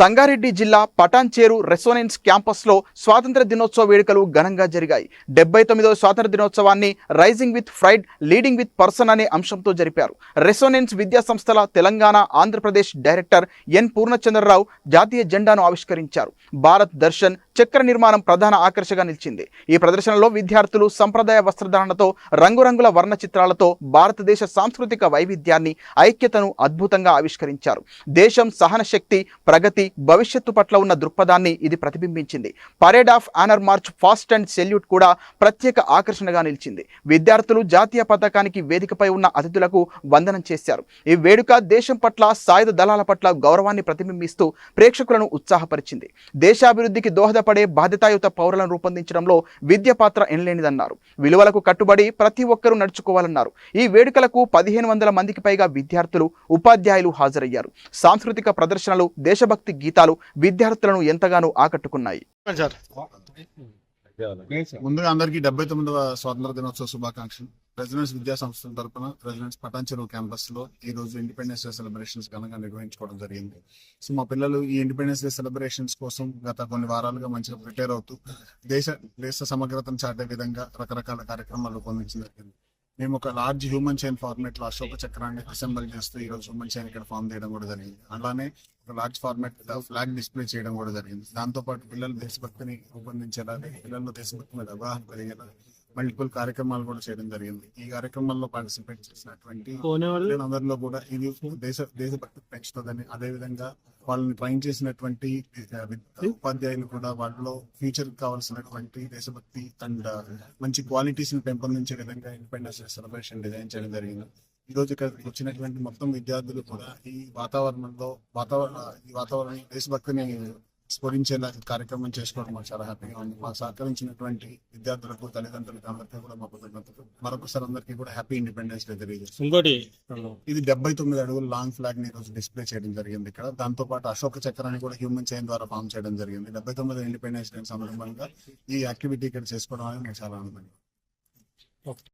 సంగారెడ్డి జిల్లా పటాన్చేరు రెసోనెన్స్ క్యాంపస్లో స్వాతంత్ర దినోత్సవ వేడుకలు ఘనంగా జరిగాయి. డెబ్బై తొమ్మిదవ స్వాతంత్ర దినోత్సవాన్ని rising with pride leading with person అనే అంశంతో జరిపారు. రెసోనెన్స్ విద్యా సంస్థల తెలంగాణ ఆంధ్రప్రదేశ్ డైరెక్టర్ ఎన్ పూర్ణచంద్రరావు జాతీయ జెండాను ఆవిష్కరించారు. భారత్ దర్శన్ చక్ర నిర్మాణం ప్రధాన ఆకర్షగా నిలిచింది. ఈ ప్రదర్శనలో విద్యార్థులు సంప్రదాయ వస్త్రధారణతో రంగురంగుల వర్ణ చిత్రాలతో భారతదేశ సాంస్కృతిక వైవిధ్యాన్ని ఐక్యతను అద్భుతంగా ఆవిష్కరించారు. దేశం సహన శక్తి ప్రగతి భవిష్యత్తు పట్ల ఉన్న దృక్పథాన్ని ఇది ప్రతిబింబించింది. Parade of honour march fast and salute కూడా ప్రత్యేక ఆకర్షణగా నిలిచింది. విద్యార్థులు జాతీయ పతాకానికి వేదికపై ఉన్న అతిథులకు వందనం చేశారు. ఈ వేడుక దేశం పట్ల సాయుధ దళాల పట్ల గౌరవాన్ని ప్రతిబింబిస్తూ ప్రేక్షకులను ఉత్సాహపరిచింది. దేశాభివృద్ధికి దోహదపడి బాధ్యతాయుత పౌరులను రూపొందించడంలో విద్య పాత్ర ఎనలేనిదన్నారు. విలువలకు కట్టుబడి ప్రతి ఒక్కరూ నడుచుకోవాలన్నారు. ఈ వేడుకలకు పదిహేను వందల మందికి పైగా విద్యార్థులు ఉపాధ్యాయులు హాజరయ్యారు. సాంస్కృతిక ప్రదర్శనలు దేశభక్తి గీతాలు విద్యార్థులను ఎంతగానో ఆకట్టుకున్నాయి. సార్. ముందుగా అందరికీ డెబ్బై తొమ్మిదవ స్వాతంత్ర దినోత్సవ శుభాకాంక్షలు. రెసిడెన్స్ విద్యా సంస్థల తరపున రెసిడెన్స్ పటాన్చెరువు క్యాంపస్లో ఈ రోజు ఇండిపెండెన్స్ డే సెలబ్రేషన్స్ ఘనంగా నిర్వహించుకోవడం జరిగింది. సో మా పిల్లలు ఈ ఇండిపెండెన్స్ డే సెలబ్రేషన్స్ కోసం గత కొన్ని వారాలుగా మంచిగా ప్రిపేర్ అవుతూ దేశ దేశ సమగ్రతను చాటే విధంగా రకరకాల కార్యక్రమాలు రూపొందించడం జరిగింది. మేము ఒక లార్జ్ హ్యూమన్ చైన్ ఫార్మేట్లో అశోక చక్రాన్ని అసెంబల్ చేస్తూ ఈ రోజు హ్యూమన్ చైన్ ఇక్కడ ఫామ్ చేయడం కూడా జరిగింది. అలానే ఒక లార్జ్ ఫార్మేట్ ఫ్లాగ్ డిస్ప్లే చేయడం కూడా జరిగింది. దాంతో పాటు పిల్లలు దేశభక్తిని రూపొందించేలా పిల్లల్లో దేశభక్తి మీద అవగాహన కలిగేలా మల్టిపుల్ కార్యక్రమాలు కూడా చేయడం జరిగింది. ఈ కార్యక్రమాల్లో పార్టిసిపేట్ చేసినటువంటి అందరిలో కూడా ఇది దేశ దేశభక్తి పెంచుతుందని అదే విధంగా వాళ్ళని ట్రైన్ చేసినటువంటి ఉపాధ్యాయులు కూడా వాళ్ళలో ఫ్యూచర్ కావాల్సినటువంటి దేశభక్తి అండ్ మంచి క్వాలిటీస్ని పెంపొందించే విధంగా ఇండిపెండెన్స్ డే సెలబ్రేషన్ డిజైన్ చేయడం జరిగింది. ఈ రోజు ఇక్కడ వచ్చినటువంటి మొత్తం విద్యార్థులు కూడా ఈ వాతావరణంలో వాతావరణ ఈ వాతావరణం దేశభక్తిని స్ఫురించేలా కార్యక్రమం చేసుకోవడం మాకు చాలా హ్యాపీగా ఉంది. మాకు సహకరించినటువంటి విద్యార్థులకు తల్లిదండ్రులకు అందరికీ కూడా మా కృతజ్ఞతలు. మరొకసారి అందరికీ కూడా హ్యాపీ ఇండిపెండెన్స్ డే తెలియజేస్తాం ఇంకోటి ఇది డెబ్బై తొమ్మిది అడుగుల లాంగ్ ఫ్లాగ్ని ఈ రోజు డిస్ప్లే చేయడం జరిగింది ఇక్కడ. దాంతో పాటు అశోక చక్రాన్ని కూడా హ్యూమన్ చైన్ ద్వారా ఫామ్ చేయడం జరిగింది. డెబ్బై తొమ్మిది ఇండిపెండెన్స్ డే సందర్భంగా ఈ యాక్టివిటీ ఇక్కడ చేసుకోవడం అనేది నాకు చాలా ఆనందంగా.